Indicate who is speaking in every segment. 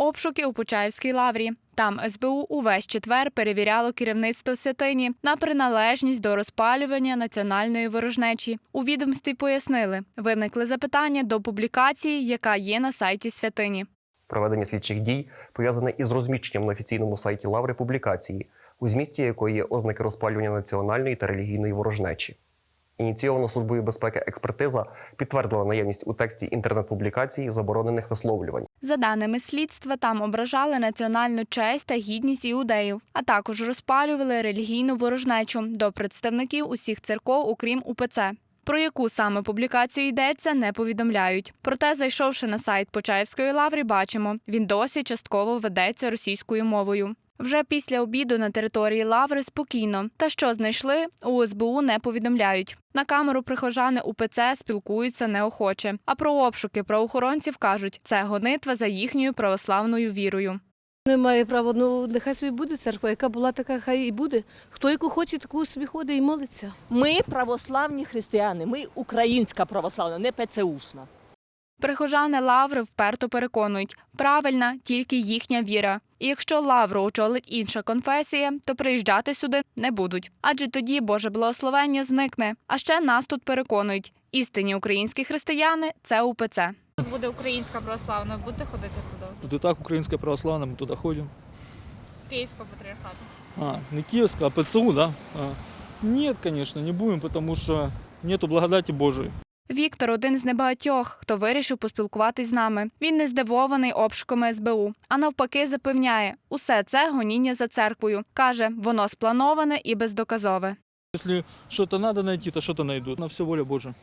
Speaker 1: Обшуки у Почаївській лаврі. Там СБУ увесь четвер перевіряло керівництво святині на приналежність до розпалювання національної ворожнечі. У відомстві пояснили, виникли запитання до публікації, яка є на сайті святині.
Speaker 2: Проведення слідчих дій пов'язане із розміщенням на офіційному сайті Лаври публікації, у змісті якої є ознаки розпалювання національної та релігійної ворожнечі. Ініційована службою безпеки експертиза підтвердила наявність у тексті інтернет-публікації заборонених висловлювань.
Speaker 1: За даними слідства, там ображали національну честь та гідність іудеїв, а також розпалювали релігійну ворожнечу до представників усіх церков, окрім УПЦ. Про яку саме публікацію йдеться, не повідомляють. Проте, зайшовши на сайт Почаївської лаври, бачимо, він досі частково ведеться російською мовою. Вже після обіду на території лаври спокійно. Та що знайшли, у СБУ не повідомляють. На камеру прихожани УПЦ спілкуються неохоче. А про обшуки правоохоронців кажуть, це гонитва за їхньою православною вірою.
Speaker 3: Немає права, ну нехай собі буде церква, яка була така, хай і буде. Хто яку хоче, таку собі ходить і молиться.
Speaker 4: Ми православні християни, ми українська православна, не ПЦУшна.
Speaker 1: Прихожани лаври вперто переконують, правильна тільки їхня віра. І якщо лавру очолить інша конфесія, то приїжджати сюди не будуть, адже тоді Боже благословення зникне. А ще нас тут переконують: істинні українські християни це УПЦ.
Speaker 5: Тут буде українська православна, будете ходити туди?
Speaker 6: Вот и так Украинская православная, мы туда ходим.
Speaker 5: Київського патріархату.
Speaker 6: А, не Киевская, а ПЦУ, да? А. Нет, конечно, не будем, потому что нету благодати Божией.
Speaker 1: Віктор один з небагатьох, хто вирішив поспілкуватись з нами. Він не здивований обшуками СБУ, а навпаки, запевняє, усе це гоніння за церквою. каже, воно сплановане і бездоказове.
Speaker 6: Если что-то надо найти, то что-то найдут. На все воля Божия.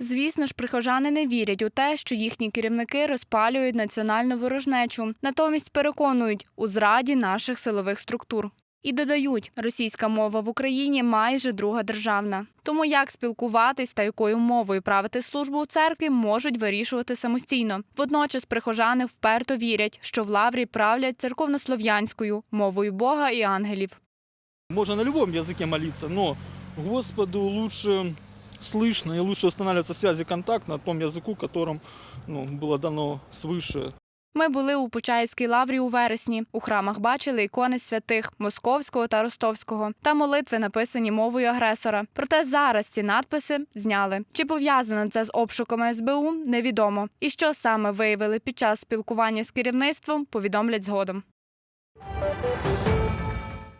Speaker 1: Звісно ж, прихожани не вірять у те, що їхні керівники розпалюють національну ворожнечу, натомість переконують у зраді наших силових структур. І додають, російська мова в Україні майже друга державна. Тому як спілкуватись та якою мовою правити службу у церкві можуть вирішувати самостійно. Водночас прихожани вперто вірять, що в лаврі правлять церковнослов'янською мовою Бога і ангелів.
Speaker 6: Можно на любом языке молиться, но Господу лучше слышно и лучше устанавливаться связи контакт на том языку, которым ну, было дано свыше.
Speaker 1: Ми були у Почаївській лаврі у вересні. У храмах бачили ікони святих Московського та Ростовського та молитви, написані мовою агресора. Проте зараз ці надписи зняли. Чи пов'язано це з обшуками СБУ, невідомо. І що саме виявили під час спілкування з керівництвом, повідомлять згодом.